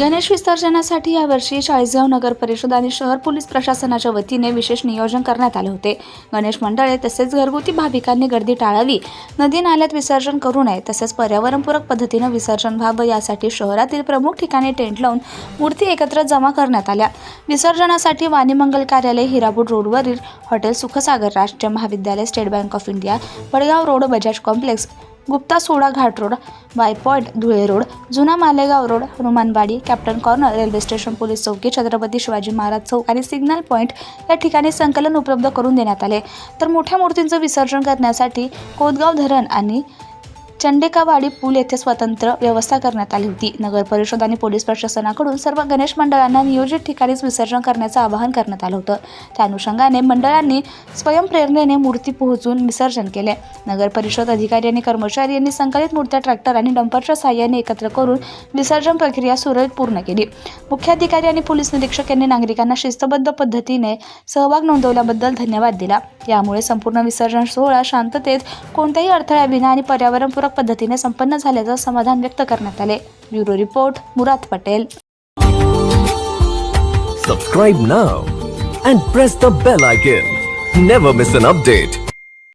गणेश विसर्जनासाठी यावर्षी चाळीसगाव नगर परिषद आणि शहर पोलीस प्रशासनाच्या वतीने विशेष नियोजन करण्यात आले होते. गणेश मंडळे तसेच घरगुती भाविकांनी गर्दी टाळावी नदी नाल्यात विसर्जन करू नये तसेच पर्यावरणपूरक पद्धतीनं विसर्जन व्हावं यासाठी शहरातील प्रमुख ठिकाणी टेंट लावून मूर्ती एकत्र जमा करण्यात आल्या. विसर्जनासाठी वाणीमंगल कार्यालय हिरापूर रोडवरील हॉटेल सुखसागर राष्ट्रीय महाविद्यालय state bank of India Wadgaon road Bajaj complex Gupta soda Ghat road Y point Dhule road जुना Malegaon road Hanumanwadi captain corner railway station police chowki Chhatrapati Shivaji Maharaj चौक आणि सिग्नल पॉईंट या ठिकाणी संकलन उपलब्ध करून देण्यात आले. तर मोठ्या मूर्तींचं विसर्जन करण्यासाठी कोदगाव धरण आणि चंडेकावाडी पूल येथे स्वतंत्र व्यवस्था करण्यात आली होती. नगर परिषद आणि पोलीस प्रशासनाकडून सर्व गणेश मंडळांना नियोजित ठिकाणीच विसर्जन करण्याचं आवाहन करण्यात आलं होतं. त्या अनुषंगाने मंडळांनी स्वयंप्रेरणेने मूर्ती पोहोचून विसर्जन केले. नगर परिषद अधिकारी आणि कर्मचारी यांनी संकलित मूर्त्या ट्रॅक्टर आणि डंपरच्या साह्याने एकत्र करून विसर्जन प्रक्रिया सुरळीत पूर्ण केली. मुख्याधिकारी आणि पोलीस निरीक्षक यांनी नागरिकांना शिस्तबद्ध पद्धतीने सहभाग नोंदवल्याबद्दल धन्यवाद दिला. यामुळे संपूर्ण विसर्जन सोहळा शांततेत कोणत्याही अडथळ्याविना आणि पर्यावरणपूरक पद्धतीने संपन्न झाल्याचं समाधान व्यक्त करण्यात आले. Bureau report Murad Patel. Subscribe now and press the bell icon never miss an update